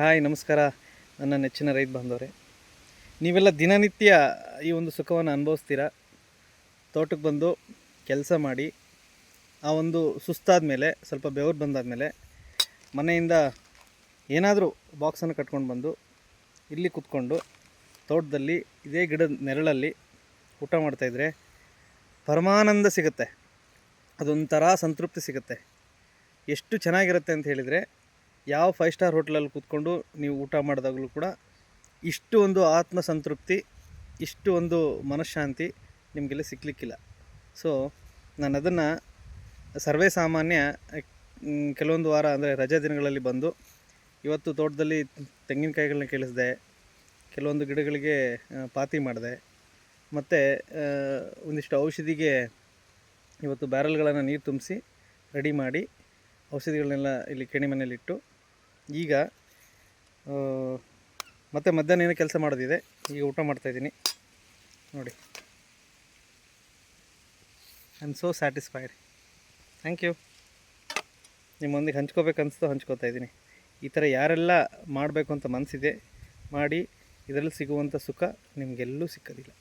Hi, ನಮಸ್ಕಾರ. ನನ್ನ ನೆಚ್ಚಿನ ರೈತ ಬಾಂಧವರೇ. ನೀವೆಲ್ಲ ದಿನನಿತ್ಯ ಈ ಒಂದು ಸುಖವನ್ನು ಅನುಭವಿಸ್ತೀರ? ತೋಟಕ್ಕೆ ಬಂದು ಕೆಲಸ ಮಾಡಿ, ಆ ಒಂದು ಸುಸ್ತಾದ ಮೇಲೆ ಸ್ವಲ್ಪ ಬೆವರು ಬಂದಾದಮೇಲೆ, ಮನೆಯಿಂದ ಏನಾದರೂ ಬಾಕ್ಸನ್ನು ಕಟ್ಕೊಂಡು ಬಂದು, ಇಲ್ಲಿ ಕೂತ್ಕೊಂಡು, ತೋಟದಲ್ಲಿ, ಇದೇ ಗಿಡದ ನೆರಳಲ್ಲಿ ಊಟ ಮಾಡ್ತಾಯಿದ್ರೆ ಪರಮಾನಂದ ಸಿಗುತ್ತೆ. ಅದೊಂಥರ ಸಂತೃಪ್ತಿ ಸಿಗುತ್ತೆ. ಎಷ್ಟು ಚೆನ್ನಾಗಿರುತ್ತೆ ಅಂತ ಹೇಳಿದರೆ ಯಾವ ಫೈವ್ ಸ್ಟಾರ್ ಹೋಟ್ಲಲ್ಲಿ ಕೂತ್ಕೊಂಡು ನೀವು ಊಟ ಮಾಡಿದಾಗಲೂ ಕೂಡ ಇಷ್ಟು ಒಂದು ಆತ್ಮ ಸಂತೃಪ್ತಿ ಇಷ್ಟು ಒಂದು ಮನಃಶಾಂತಿ ನಿಮಗೆಲ್ಲ ಸಿಕ್ಕಲಿಕ್ಕಿಲ್ಲ ಸೊ ನಾನು ಅದನ್ನು ಸರ್ವೇ ಸಾಮಾನ್ಯ ಕೆಲವೊಂದು ವಾರ ಅಂದರೆ ರಜಾ ದಿನಗಳಲ್ಲಿ ಬಂದು ಇವತ್ತು ತೋಟದಲ್ಲಿ ತೆಂಗಿನಕಾಯಿಗಳನ್ನ ಕೇಳಿಸಿದೆ, ಕೆಲವೊಂದು ಗಿಡಗಳಿಗೆ ಪಾತಿ ಮಾಡಿದೆ, ಮತ್ತು ಒಂದಿಷ್ಟು ಔಷಧಿಗೆ ಇವತ್ತು ಬ್ಯಾರಲ್ಗಳನ್ನು ನೀರು ತುಂಬಿಸಿ, ರೆಡಿ ಮಾಡಿ, ಔಷಧಿಗಳನ್ನೆಲ್ಲ ಇಲ್ಲಿ ಕೆಣಿ ಮನೇಲಿಟ್ಟು ಈಗ ಮತ್ತೆ ಮಧ್ಯಾಹ್ನ ಏನೋ ಕೆಲಸ ಮಾಡೋದಿದೆ. ಈಗ ಊಟ ಮಾಡ್ತಾಯಿದ್ದೀನಿ ನೋಡಿ. I am so satisfied thank you ನಿಮ್ಮೊಂದಿಗೆ ಹಂಚ್ಕೋಬೇಕನ್ನಿಸ್ತು ಹಂಚ್ಕೋತಾ ಇದ್ದೀನಿ. ಈ ಥರ ಯಾರೆಲ್ಲ ಮಾಡಬೇಕು ಅಂತ ಮನಸ್ಸಿದೆ ಮಾಡಿ ಇದರಲ್ಲಿ ಸಿಗುವಂಥ ಸುಖ ನಿಮಗೆಲ್ಲೂ ಸಿಕ್ಕೋದಿಲ್ಲ.